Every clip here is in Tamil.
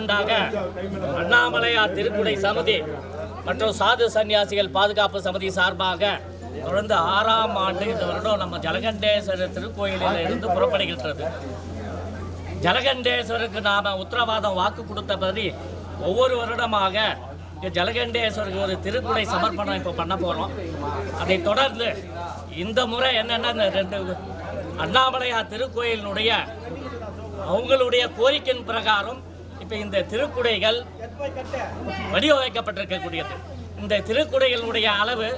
ஆண்டாக அண்ணாமலையார் திருக்குடை சமிதி மற்றும் சாது சன்னியாசிகள் பாதுகாப்பு சமிதி சார்பாக தொடர்ந்து ஆறாம் ஆண்டு இந்த வருடம் நம்ம ஜலகண்டேஸ்வரர் திருக்கோயிலில் இருந்து புறப்படுகின்றது. ஜலகண்டேஸ்வருக்கு நாம் உத்தரவாதம் வாக்கு கொடுத்தபடி ஒவ்வொரு வருடமாக ஜலகண்டேஸ்வருக்கு ஒரு திருக்குடை சமர்ப்பணம் இப்போ பண்ண போகிறோம் அதை தொடர்ந்து இந்த முறை என்னென்னா இந்த ரெண்டு அண்ணாமலையார் திருக்கோயிலினுடைய அவங்களுடைய கோரிக்கையின் பிரகாரம் இப்போ இந்த திருக்குடைகள் வடிவமைக்கப்பட்டிருக்கக்கூடியது. இந்த திருக்குடைகளுடைய அளவு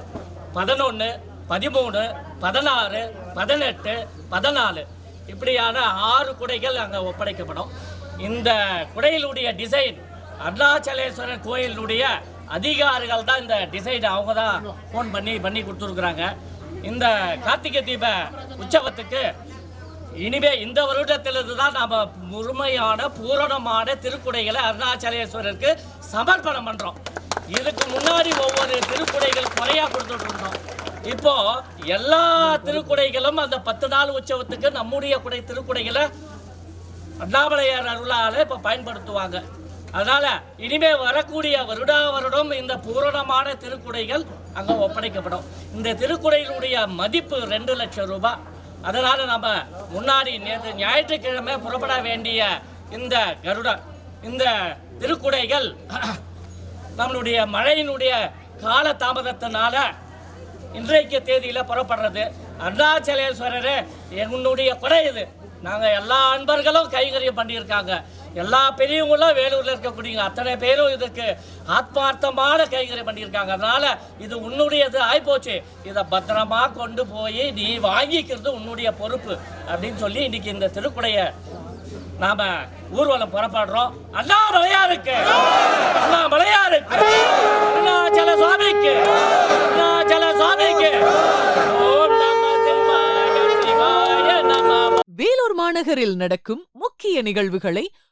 பதினொன்று பதிமூணு பதினாறு பதினெட்டு பதினாலு. இப்படியான ஆறு குடைகள் அங்கே ஒப்படைக்கப்படும். இந்த குடையிலுடைய டிசைன் அருணாச்சலேஸ்வரர் கோயிலுடைய அதிகாரிகள் தான் இந்த டிசைன் அவங்க தான் ஃபோன் பண்ணி பண்ணி கொடுத்துருக்குறாங்க. இந்த கார்த்திகை தீப உற்சவத்துக்கு இனிமே இந்த வருடத்திலிருந்து தான் நாம முழுமையான பூரணமான திருக்குடைகளை அருணாச்சலேஸ்வரருக்கு சமர்ப்பணம் பண்றோம். இதுக்கு முன்னாடி ஒவ்வொரு திருக்குடைகள் குறையா கொடுத்துட்டு இருந்தோம். இப்போ எல்லா திருக்குடைகளும் அந்த பத்து நாள் உற்சவத்துக்கு நம்முடைய குடை திருக்குடைகளை அண்ணாமலையார் அருளால இப்ப பயன்படுத்துவாங்க. அதனால இனிமே வரக்கூடிய வருடா வருடம் இந்த பூரணமான திருக்குடைகள் அங்க ஒப்படைக்கப்படும். இந்த திருக்குடையினுடைய மதிப்பு ரெண்டு லட்சம் ரூபாய். அதனால நம்ம முன்னாடி நேற்று ஞாயிற்றுக்கிழமை புறப்பட வேண்டிய இந்த கருடன் இந்த திருக்குடைகள் நம்மளுடைய மழையினுடைய கால தாமதத்தினால இன்றைக்கு தேதியில் புறப்படுறது. அருணாச்சலேஸ்வரர் என்னுடைய குறை இது. நாங்கள் எல்லா அன்பர்களும் கைகரியம் பண்ணியிருக்காங்க. எல்லா பெரியவங்களும் வேலூரில் இருக்கக்கூடிய அத்தனை பேரும் இதுக்கு ஆத்மார்த்தமான கைகறி பண்ணியிருக்காங்க. அதனால இது உன்னுடையது ஆயிப்போச்சு. இதை பத்திரமா கொண்டு போய் நீ வாங்கிக்கிறது உன்னுடைய பொறுப்பு அப்படின்னு சொல்லி இன்னைக்கு இந்த திருக்குடைய நாம ஊர்வலம் புறப்படுறோம். அண்ணாமலையாருக்கு. அண்ணாமலையாருக்கு. அண்ணா சுவாமிக்கு. அருணாச்சல சுவாமிக்கு. ஓம் நம சிவாய வேலூர் மாநகரில் நடக்கும் முக்கிய நிகழ்வுகளை